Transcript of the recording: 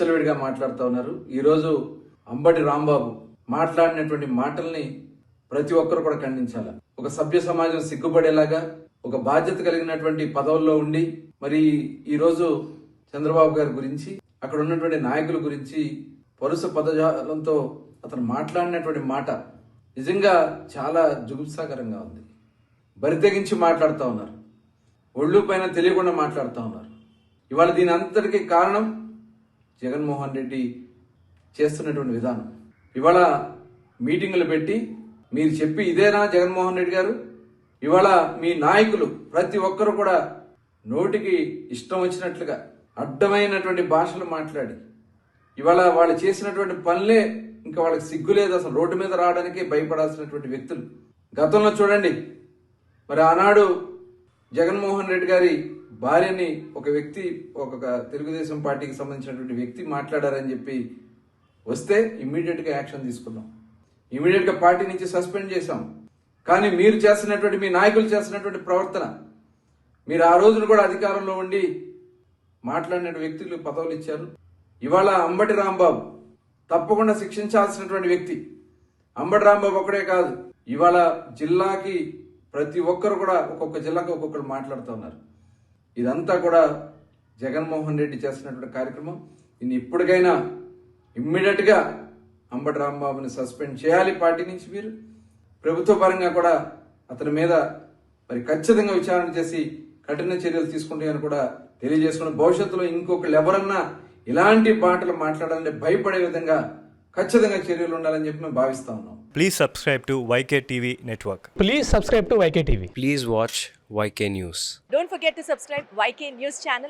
విచ్చలవిడిగా మాట్లాడుతూ ఉన్నారు. ఈరోజు అంబటి రాంబాబు మాట్లాడినటువంటి మాటల్ని ప్రతి ఒక్కరు కూడా ఖండించాలి? ఒక సభ్య సమాజం సిగ్గుపడేలాగా ఒక బాధ్యత కలిగినటువంటి పదవుల్లో ఉండి మరి ఈరోజు చంద్రబాబు గారి గురించి అక్కడ ఉన్నటువంటి నాయకుల గురించి పరుస పదజాలంతో అతను మాట్లాడినటువంటి మాట నిజంగా చాలా జుగుప్సాకరంగా ఉంది. బరితెగించి మాట్లాడుతూ ఉన్నారు. ఒళ్ళు పైన తెలియకుండా మాట్లాడుతూ ఉన్నారు. ఇవాళ దీని అంతటికీ కారణం జగన్మోహన్ రెడ్డి చేస్తున్నటువంటి విధానం. ఇవాళ మీటింగులు పెట్టి మీరు చెప్పి ఇదేనా జగన్మోహన్ రెడ్డి గారు? ఇవాళ మీ నాయకులు ప్రతి ఒక్కరు కూడా నోటికి ఇష్టం వచ్చినట్లుగా అడ్డమైనటువంటి భాషలు మాట్లాడి ఇవాళ వాళ్ళు చేసినటువంటి పనులే ఇంకా వాళ్ళకి సిగ్గు లేదు. అసలు రోడ్డు మీద రావడానికి భయపడాల్సినటువంటి వ్యక్తులు. గతంలో చూడండి మరి ఆనాడు జగన్మోహన్ రెడ్డి గారి భార్యని ఒక వ్యక్తి ఒక తెలుగుదేశం పార్టీకి సంబంధించినటువంటి వ్యక్తి మాట్లాడారని చెప్పి వస్తే ఇమ్మీడియట్గా యాక్షన్ తీసుకున్నాం. ఇమీడియట్గా పార్టీ నుంచి సస్పెండ్ చేశాం. కానీ మీరు చేస్తున్నటువంటి మీ నాయకులు చేస్తున్నటువంటి ప్రవర్తన మీరు ఆ రోజున కూడా అధికారంలో ఉండి మాట్లాడిన వ్యక్తులు పదవులు ఇచ్చారు. ఇవాళ అంబటి రాంబాబు తప్పకుండా శిక్షించాల్సినటువంటి వ్యక్తి. అంబటి రాంబాబు ఒకడే కాదు ఇవాళ జిల్లాకి ప్రతి ఒక్కరు కూడా ఒక్కొక్క జిల్లాకి ఒక్కొక్కరు మాట్లాడుతున్నారు ఇదంతా కూడా జగన్మోహన్ రెడ్డి చేస్తున్నటువంటి కార్యక్రమం. దీన్ని ఇప్పటికైనా ఇమ్మీడియట్గా అంబటి రాంబాబుని సస్పెండ్ చేయాలి పార్టీ నుంచి మీరు ప్రభుత్వ పరంగా కూడా అతని మీద మరి ఖచ్చితంగా విచారణ చేసి కఠిన చర్యలు తీసుకుంటాయని కూడా తెలియజేసుకున్న భవిష్యత్తులో ఇంకొకళ్ళు ఎవరన్నా ఇలాంటి మాటలు మాట్లాడాలంటే భయపడే విధంగా ఖచ్చితంగా చర్యలు ఉండాలని చెప్పి మేము భావిస్తా ఉన్నాం. Please subscribe to YK TV network please subscribe to YK TV please watch YK news don't forget to subscribe YK news channel